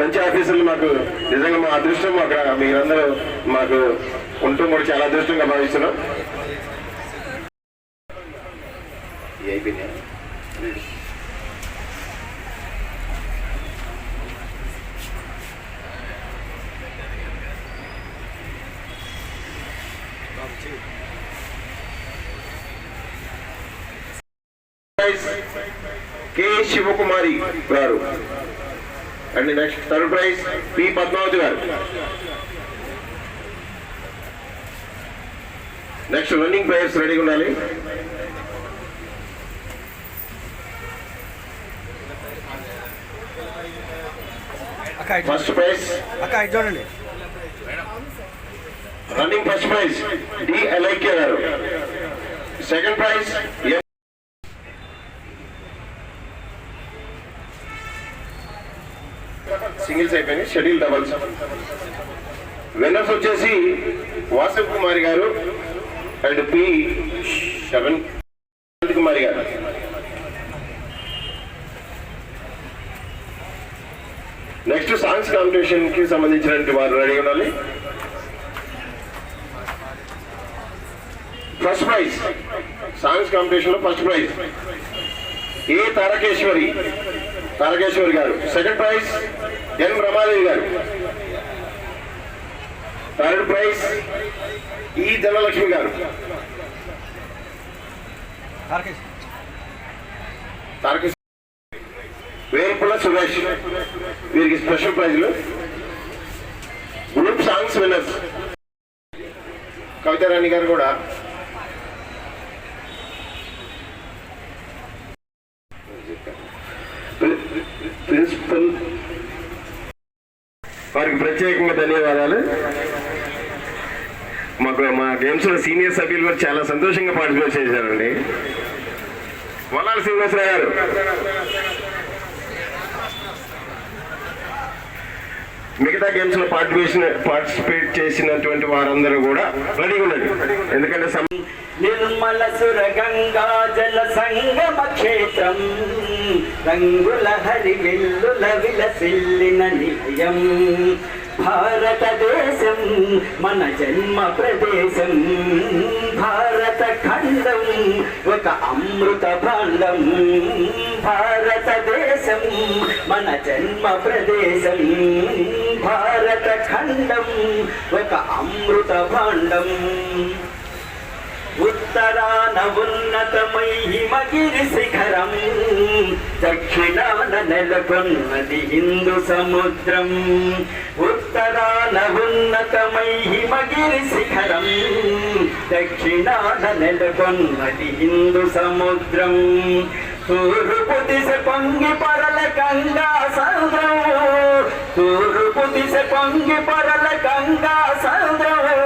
మంచి ఆఫీసర్లు మాకు నిజంగా మా అదృష్టం. అక్కడ మీరందరూ మాకు ఉంటూ కూడా చాలా అదృష్టంగా భావిస్తున్నాం. K Shivakumari garu. And next third prize P Padmavathi garu. Next running players రెడీగా ఉండాలి. ఫస్ట్ ప్రైజ్ చూడండి. Running first prize D Elaikya garu. Second prize singles అయిపోయినాయి షెడ్యూల్ డబల్స్. విన్నర్స్ వచ్చేసి వాసవ్ కుమారి గారు అండ్ పి శవన్ కుమారి గారు. నెక్స్ట్ సాంగ్స్ కాంపిటీషన్కి సంబంధించినటువంటి వారు ready ఉండాలి. ఫస్ట్ ప్రైజ్ సాంగ్స్ కాంపిటీషన్లో first prize A Tarakeshwari Tarakeshwari garu. Second prize ఎన్ రమాదేవి గారు. థర్డ్ ప్రైజ్ ఈ ధనలక్ష్మి గారు. తారకేష్ సురేష్. వీరికి స్పెషల్ ప్రైజ్లు. Group songs winners. కవితారాణి గారు కూడా ప్రి- ప్రిన్సిపల్ వారికి ప్రత్యేకంగా ధన్యవాదాలు. మాకు మా గేమ్స్లో సీనియర్ సభ్యులు కూడా చాలా సంతోషంగా పార్టిసిపేట్ చేశారండి. వల్లాల శ్రీనివాసరావు గారు. మిగతా గేమ్స్లో పార్టిసిపేషన్ పార్టిసిపేట్ చేసినటువంటి వారందరూ కూడా రెడీ ఉండండి ఎందుకంటే నిర్మల సుర గంగా జల సంగమ క్షేత్రం రంగుల హరి వెల్లుల విలసిల్లిన నిలయం. భారతదేశం మన జన్మ ప్రదేశం. భారత ఖండం ఒక అమృత భాండం. భారతదేశం మన జన్మ ప్రదేశం. భారత ఖండం ఒక అమృత భాండం. ఉత్తరాన ఉన్నతమై హిమగిరి శిఖరం దక్షిణాన నెలకొన్నది హిందూ సముద్రం. ఉత్తరాన ఉన్నతమై హిమగిరి శిఖరం దక్షిణాన నెలకొన్నది హిందూ సముద్రం. తూర్పు దిశ పొంగి పరల గంగా సముద్రం తూర్పు దిశ పొంగి పొరల గంగా సముద్రం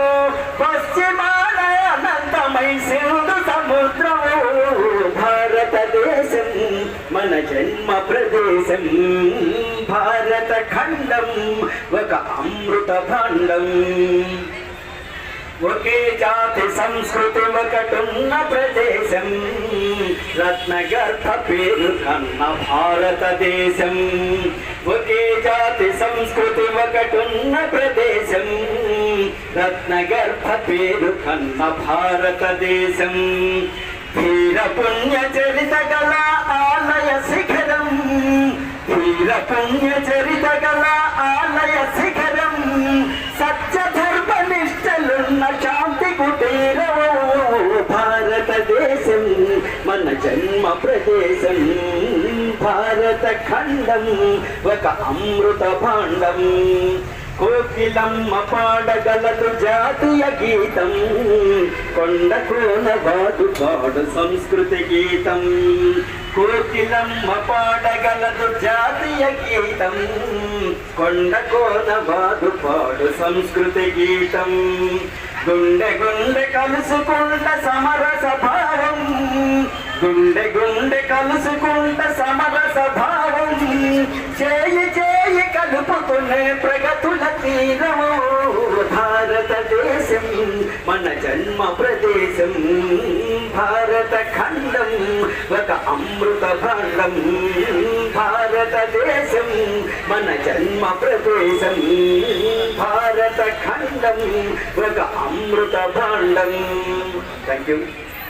పశ్చిమాన అనంతమై సింధు సముద్రము. భారతదేశం మన జన్మ ప్రదేశం భారత ఖండం ఒక అమృత భాండం. ఒకే జాతి సంస్కృతి ఒకటున్న ప్రదేశం. రత్నగర్భ పేరు కన్న భారతదేశం. ఒకే జాతి సంస్కృతి ఒకటున్న ప్రదేశం. రత్నగర్భ పేరు కన్న భారతదేశం. వీర పుణ్య చరిత గల ఆలయ శిఖరం. వీర పుణ్య చరిత గల ఆలయ శిఖరం. సత్యధ ఉన్న శాంతి కుటీరం భారతదేశం మన జన్మ ప్రదేశం. భారత ఖండం ఒక అమృత భాండం. కోకిలమ్మ పాడగలదు జాతీయ గీతం. కొండ కోన వాడు పాడు సంస్కృతి గీతం. కోకిలమ్మ పాడగలదు జాతీయ గీతం. కొండ కోన వాడు పాడు సంస్కృతి గీతం. గుండె గుండె కలుసుకుంట సమరస భావం. గుండె గుండె కలుసుకుంట సమరస భావం. చేయి చేయి కలుపుకునే ప్రగతుల తీరము. భారతదేశం మన జన్మ ప్రదేశం. భారత ఖండం ఒక అమృత భాండం భారతదేశం మన జన్మ ప్రదేశం భారత ఖండం ఒక అమృత భాండం థ్యాంక్ యూ